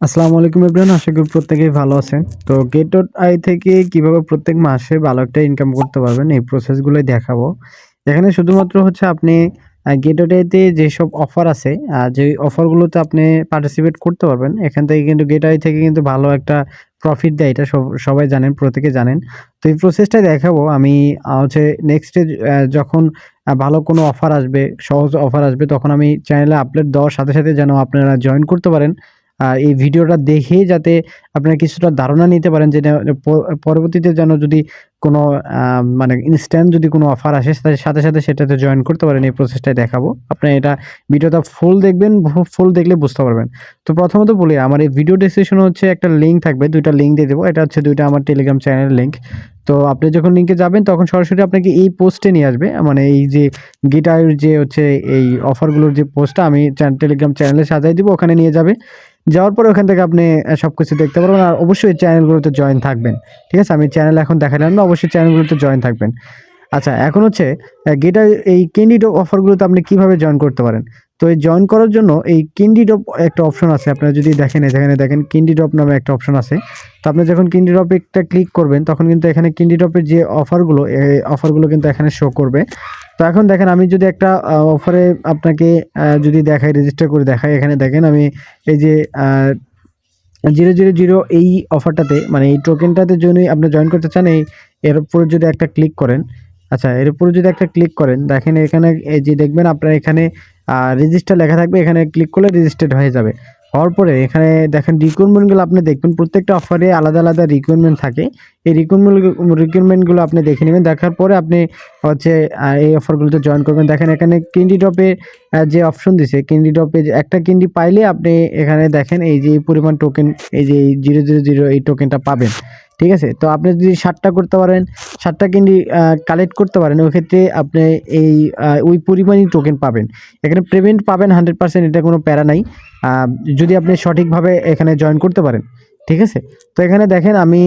আসসালামু আলাইকুম এভরিওয়ান, আশা করি প্রত্যেকেই ভালো আছেন। তো গেট আই থেকে কীভাবে প্রত্যেক মাসে ভালো একটা ইনকাম করতে পারবেন এই প্রসেসগুলোই দেখাবো। এখানে শুধুমাত্র হচ্ছে আপনি গেট আইতে যেসব অফার আছে যে অফারগুলোতে আপনি পার্টিসিপেট করতে পারবেন, এখান থেকে কিন্তু গেট আই থেকে কিন্তু ভালো একটা প্রফিট দেয়, এটা সব- সবাই জানেন, প্রত্যেকে জানেন। তো এই প্রসেসটা দেখাবো, আমি হচ্ছে নেক্সটে যখন ভালো কোনো অফার আসবে, সহজ অফার আসবে, তখন আমি চ্যানেলে আপলোড দেওয়ার সাথে সাথে যেন আপনারা জয়েন করতে পারেন। এই ভিডিওটা দেখে যাতে আপনারা কিছুটা ধারণা নিতে পারেন যে পরবর্তীতে যেন যদি কোনো মানে ইনস্ট্যান্ট যদি কোনো অফার আসে সাথে সাথে সেটাতে জয়েন করতে পারেন, এই প্রসেসটাই দেখাবো। আপনি এটা ভিডিওটা ফুল দেখবেন ফুল দেখলে বুঝতে পারবেন। তো প্রথমত বলি, আমার এই ভিডিও ডেসক্রিপশনে হচ্ছে একটা লিঙ্ক থাকবে, দুইটা লিঙ্ক দিয়ে দেবো। এটা হচ্ছে দুইটা আমার টেলিগ্রাম চ্যানেলের লিঙ্ক তো আপনি যখন লিঙ্কে যাবেন, তখন সরাসরি আপনাকে এই পোস্টে নিয়ে আসবে। মানে এই যে গিটার যে হচ্ছে এই অফারগুলোর যে পোস্টটা আমি টেলিগ্রাম চ্যানেলে সাজাই দিব, ওখানে নিয়ে যাবে। যাওয়ার পরে ওখান থেকে আপনি সব কিছু দেখতে পারবেন আর অবশ্যই চ্যানেলগুলোতে জয়েন থাকবেন। ঠিক আছে? আমি চ্যানেল এখন দেখালাম না, অবশ্যই চ্যানেলগুলোতে জয়েন থাকবেন। আচ্ছা এখন হচ্ছে গেটার এই ক্যান্ডিড অফারগুলোতে আপনি কীভাবে জয়েন করতে পারেন? তো এই জয়েন করার জন্য এই ক্যান্ডিড একটা অপশন আছে। আপনারা যদি দেখেন এখানে দেখেন কিন্ডি অফ নামে একটা অপশন আছে। তো আপনি যখন কিন্ডি অফ একটা ক্লিক করবেন, তখন কিন্তু এখানে কিন্ডি অফের যে অফারগুলো এই অফারগুলো কিন্তু এখানে শো করবে। তো এখন দেখেন, আমি যদি একটা অফারে আপনাকে যদি দেখাই রেজিস্টার করে দেখাই, এখানে দেখেন, আমি এই যে জিরো জিরো জিরো এই অফারটাতে মানে এই টোকেনটাতে জন্যই আপনি জয়েন করতে চান, এই, এর উপরে যদি একটা ক্লিক করেন আচ্ছা এর উপরে যদি একটা ক্লিক করেন, দেখেন এখানে, এই যে দেখবেন আপনার এখানে রেজিস্টার লেখা থাকবে, এখানে ক্লিক করলে রেজিস্টার্ড হয়ে যাবে। হওয়ার পরে এখানে দেখেন রিকোয়ারমেন্টগুলো আপনি দেখবেন, প্রত্যেকটা অফারে আলাদা আলাদা রিকোয়ারমেন্ট থাকে। এই রিকোয়ারমেন্ট রিকোয়ারমেন্টগুলো আপনি দেখে নেবেন, দেখার পরে আপনি হচ্ছে এই অফারগুলোতে জয়েন করবেন। দেখেন এখানে ক্যান্ডি টপে যে অপশন দিছে ক্যান্ডি যে একটা ক্যান্ডি পাইলে আপনি এখানে দেখেন, এই যে পরিমাণ টোকেন এই যে জিরো জিরো জিরো এই টোকেনটা পাবেন। ঠিক আছে? তো আপনি যদি ষাটটা করতে পারেন ষাটটা ক্যান্ডি কালেক্ট করতে পারেন ওই ক্ষেত্রে আপনি এই ওই পরিমাণই টোকেন পাবেন। এখানে পেমেন্ট পাবেন হান্ড্রেড পার্সেন্ট এটা কোনো প্যারা নাই। যদি আপনি সঠিকভাবে এখানে জয়েন করতে পারেন, ঠিক আছে? তো এখানে দেখেন আমি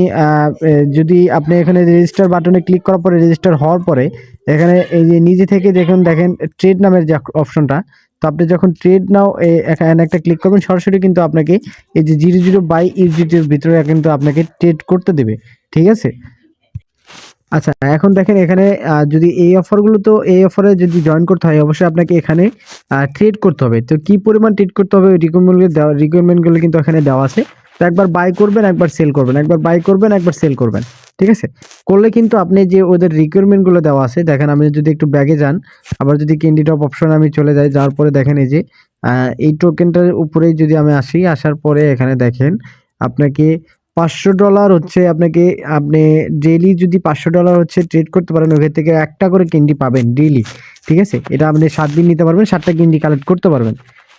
যদি আপনি এখানে রেজিস্টার বাটনে ক্লিক করার পরে রেজিস্টার হওয়ার পরে, এখানে এই যে নিজে থেকে দেখুন, দেখেন ট্রেড নামের যে অপশনটা তো আপনি যখন ট্রেড নাও এখানে একটা ক্লিক করবেন, সরাসরি কিন্তু আপনাকে এই যে জিরো জিরো বাই ইউজিটির ভিতরে কিন্তু আপনাকে ট্রেড করতে দেবে, ঠিক আছে? আচ্ছা এখন দেখেন এখানে যদি এই অফারগুলো তো এই অফারে যদি জয়েন করতে হয়, অবশ্যই আপনাকে এখানে ট্রেড করতে হবে। তো কি পরিমাণ ট্রেড করতে হবে রিকোয়ারমেন্টগুলো দেওয়া রিকোয়ারমেন্টগুলো কিন্তু এখানে দেওয়া আছে। তো একবার বাই করবেন, একবার সেল করবেন। একবার বাই করবেন, একবার সেল করবেন। ঠিক আছে? করলে কিন্তু আপনি যে ওদের রিকোয়ারমেন্টগুলো দেওয়া আছে, দেখেন আমি যদি একটু ব্যাগে যান, আবার যদি ক্যান্ডি টপ অপশন আমি চলে যাই, যাওয়ার পরে দেখেন এই যে এই টোকেনটার উপরেই যদি আমি আসি, আসার পরে এখানে দেখেন, আপনাকে পাঁচশো ডলার হচ্ছে আপনাকে, আপনি ডেইলি যদি পাঁচশো ডলার হচ্ছে ট্রেড করতে পারেন, ওখান থেকে একটা করে কিন্ডি পাবেন ডেইলি ঠিক আছে? এটা আপনি সাত দিন নিতে পারবেন, সাতটা কিন্ডি কালেক্ট করতে পারবেন।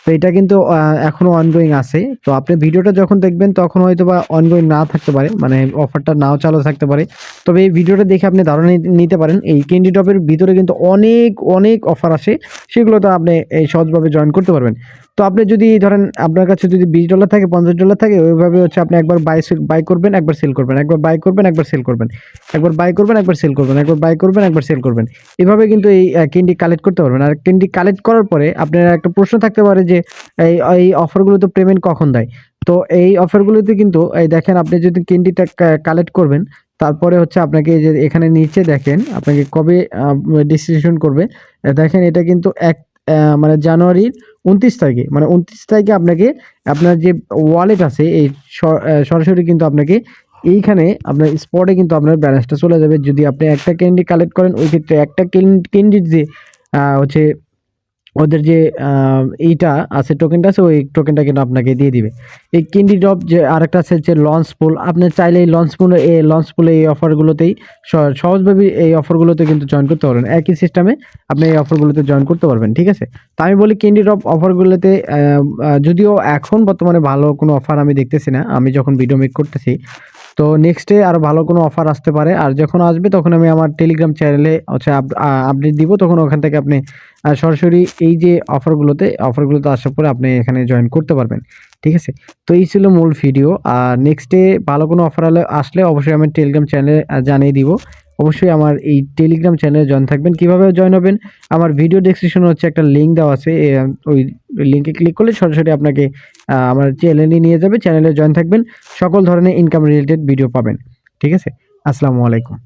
তো এটা কিন্তু এখনও এখনও অনগোয়িং আছে। তো আপনি ভিডিওটা যখন দেখবেন, তখন হয়তো বা অনগোয়িং না থাকতে পারে মানে অফারটা নাও চালু থাকতে পারে। তবে এই ভিডিওটা দেখে আপনি ধারণা নিতে- পারেন, এই ক্যান্ডি টপের ভিতরে কিন্তু অনেক অনেক অফার আসে সেগুলো তো আপনি সহজভাবে জয়েন করতে পারবেন। তো আপনি যদি ধরেন আপনার কাছে যদি বিশ ডলার থাকে, পঞ্চাশ ডলার থাকে, ওইভাবে হচ্ছে আপনি একবার বাই বাই করবেন, একবার সেল করবেন, একবার বাই করবেন, একবার সেল করবেন, একবার বাই করবেন, একবার সেল করবেন, একবার বাই করবেন, একবার সেল করবেন। এভাবে কিন্তু এই ক্যান্ডি কালেক্ট করতে পারবেন। আর ক্যান্ডি কালেক্ট করার পরে আপনার একটা প্রশ্ন থাকতে পারে যে, এই এই অফারগুলো তো পেমেন্ট কখন দেয়? তো এই অফারগুলোতে কিন্তু, এই দেখেন আপনি যদি ক্যান্ডিটা কালেক্ট করবেন, তারপরে হচ্ছে আপনাকে যে এখানে নিচে দেখেন, আপনাকে কবে ডিসিশন করবে, দেখেন এটা কিন্তু এক মানে জানুয়ারির উনত্রিশ তারিখে মানে উনত্রিশ তারিখে আপনাকে আপনার যে ওয়ালেট আছে, এই সরাসরি কিন্তু আপনাকে এইখানে আপনার স্পটে কিন্তু আপনার ব্যালেন্সটা চলে যাবে। যদি আপনি একটা ক্যান্ডি কালেক্ট করেন, ওই ক্ষেত্রে একটা ক্যান্ডির যে হচ্ছে ওদের যে এইটা আছে টোকেনটা আছে, ওই টোকেনটা কিন্তু আপনাকে দিয়ে দিবে। এই ক্যান্ডি ড্রপ যে আরেকটা আছে, যে লঞ্চ পুল আপনি চাইলে এই লঞ্চ পুল এই লঞ্চ পুলে এই অফারগুলোতেই সহজভাবে এই অফারগুলোতে কিন্তু জয়েন করতে পারবেন। একই সিস্টেমে আপনি এই অফারগুলোতে জয়েন করতে পারবেন, ঠিক আছে? তো আমি বলি ক্যান্ডি ড্রপ অফারগুলোতে যদিও এখন বর্তমানে ভালো কোনো অফার আমি দেখতেছি না, আমি যখন ভিডিও মেক করতেছি, তো নেক্সটে আরও ভালো কোনো অফার আসতে পারে। আর যখন আসবে, তখন আমি আমার টেলিগ্রাম চ্যানেলে হচ্ছে আপডেট দিব, তখন ওখান থেকে আপনি সরাসরি এই যে অফারগুলোতে অফারগুলোতে আসার পরে আপনি এখানে জয়েন করতে পারবেন, ঠিক আছে? তো এই ছিল মূল ভিডিও আর নেক্সটে ভালো কোনো অফার আসলে অবশ্যই আমি টেলিগ্রাম চ্যানেলে জানিয়ে দিব। অবশ্যই আমার এই টেলিগ্রাম চ্যানেলে জয়েন থাকবেন। কীভাবে জয়েন হবেন? আমার ভিডিও ডেসক্রিপশনে হচ্ছে একটা লিঙ্ক দেওয়া আছে ওই লিঙ্কে ক্লিক করলে সরাসরি আপনাকে আমার চ্যানেলে নিয়ে যাবে। চ্যানেলে জয়েন থাকবেন। সকল ধরনের ইনকাম রিলেটেড ভিডিও পাবেন, ঠিক আছে? আসসালামু আলাইকুম।